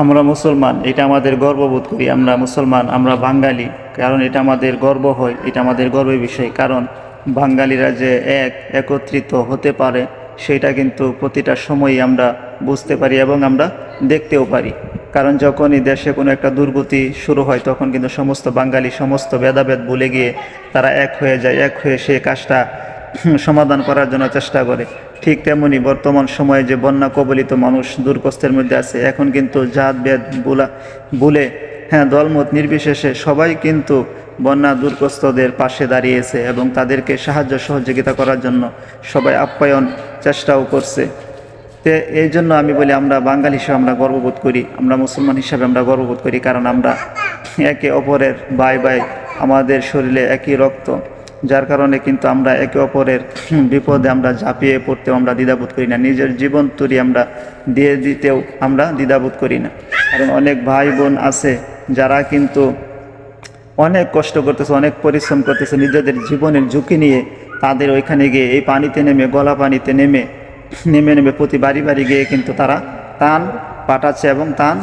আমরা মুসলমান, এটা আমাদের গর্ববোধ করি আমরা মুসলমান, আমরা বাঙালি, কারণ এটা আমাদের গর্ব হয়, এটা আমাদের গর্বের বিষয়, কারণ বাঙালিরা যে এক, একত্রিত হতে পারে, সেটা কিন্তু প্রতিটা সময়ই আমরা বুঝতে পারি এবং আমরা দেখতেও পারি। কারণ যখনই দেশে কোনো একটা দুর্গতি শুরু হয়, তখন কিন্তু সমস্ত বাঙালি, সমস্ত ভেদাভেদ ভুলে গিয়ে তারা এক হয়ে যায়, এক হয়ে সে কাজটা সমাধান করার জন্য চেষ্টা করে। ঠিক তেমনি বর্তমান সময়ে যে বন্যা কবলিত মানুষ দুর্কষ্টের মধ্যে আছে, এখন কিন্তু জাত বেদ বুলা বলে হ্যাঁ দলমত নির্বিশেষে সবাই কিন্তু বন্যা দুর্গস্তদের পাশে দাঁড়িয়েছে এবং তাদেরকে সাহায্য সহযোগিতা করার জন্য সবাই আপ্যায়ন চেষ্টাও করছে। তে এই জন্য আমি বলি আমরা বাঙালি হিসেবে আমরা গর্ববোধ করি, আমরা মুসলমান হিসাবে আমরা গর্ববোধ করি, কারণ আমরা একে অপরের বাই বাই আমাদের শরীরে একই রক্ত যার কারণে কিন্তু আমরা একে অপরের বিপদে আমরা ঝাঁপিয়ে পড়তেও আমরা দ্বিধাবোধ করি না। নিজের জীবন তৈরি আমরা দিয়ে দিতেও আমরা দ্বিধাবোধ করি না। কারণ অনেক ভাই বোন আছে যারা কিন্তু অনেক কষ্ট করতেছে, অনেক পরিশ্রম করতেছে নিজেদের জীবনের ঝুঁকি নিয়ে। তাদের ওইখানে গিয়ে এই পানিতে নেমে, গলা পানিতে নেমে নেমে নেমে প্রতি বাড়ি বাড়ি গিয়ে কিন্তু তারা টান পাঠাচ্ছে এবং টান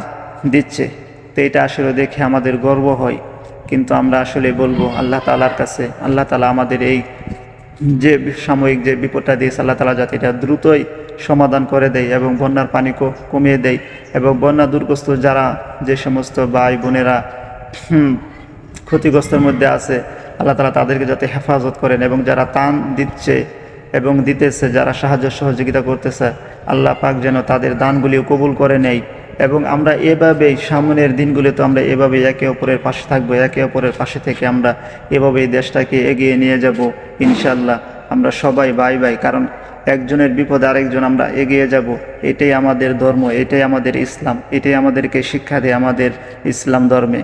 দিচ্ছে। তো এটা আসলে দেখে আমাদের গর্ব হয়। কিন্তু আমরা আসলে বলব আল্লাহ তালার কাছে, আল্লাহ তালা আমাদের এই যে সাময়িক যে বিপদটা দিয়েছে, আল্লাহ তালা যাতে এটা দ্রুতই সমাধান করে দেয় এবং বন্যার পানি কমিয়ে দেয় এবং বন্যা দুর্গস্ত যারা যে সমস্ত ভাই বোনেরা ক্ষতিগ্রস্তের মধ্যে আছে, আল্লাহ তালা তাদেরকে যাতে হেফাজত করেন এবং যারা তান দিচ্ছে এবং দিতেছে, যারা সাহায্য সহযোগিতা করতেছে, আল্লাহ পাক যেন তাদের দানগুলিও কবুল করে নেয়। এবং আমরা এভাবেই সামনের দিনগুলিতে আমরা এভাবেই একে অপরের পাশে থাকব, একে অপরের পাশে থেকে আমরা এভাবেই দেশটাকে এগিয়ে নিয়ে যাব ইনশাল্লাহ আমরা সবাই বাই ভাই কারণ একজনের বিপদে আরেকজন আমরা এগিয়ে যাব, এটাই আমাদের ধর্ম, এটাই আমাদের ইসলাম, এটাই আমাদেরকে শিক্ষা দেয় আমাদের ইসলাম ধর্মে।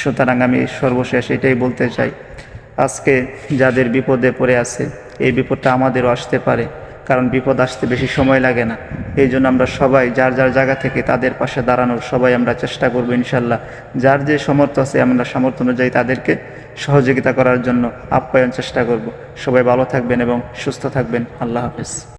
সুতরাং আমি সর্বশেষ এটাই বলতে চাই, আজকে যাদের বিপদে পড়ে আছে, এই বিপদটা আমাদেরও আসতে পারে। কারণ বিপদ আসতে বেশি সময় লাগে না। এই জন্য আমরা সবাই, যার যার জায়গা থেকে তাদের পাশে দাঁড়ানোর সবাই আমরা চেষ্টা করব ইনশাল্লাহ। যার যে সামর্থ্য আছে, আমরা সামর্থ্য অনুযায়ী তাদেরকে সহযোগিতা করার জন্য আপ্যায়ন চেষ্টা করব। সবাই ভালো থাকবেন এবং সুস্থ থাকবেন। আল্লাহ হাফেজ।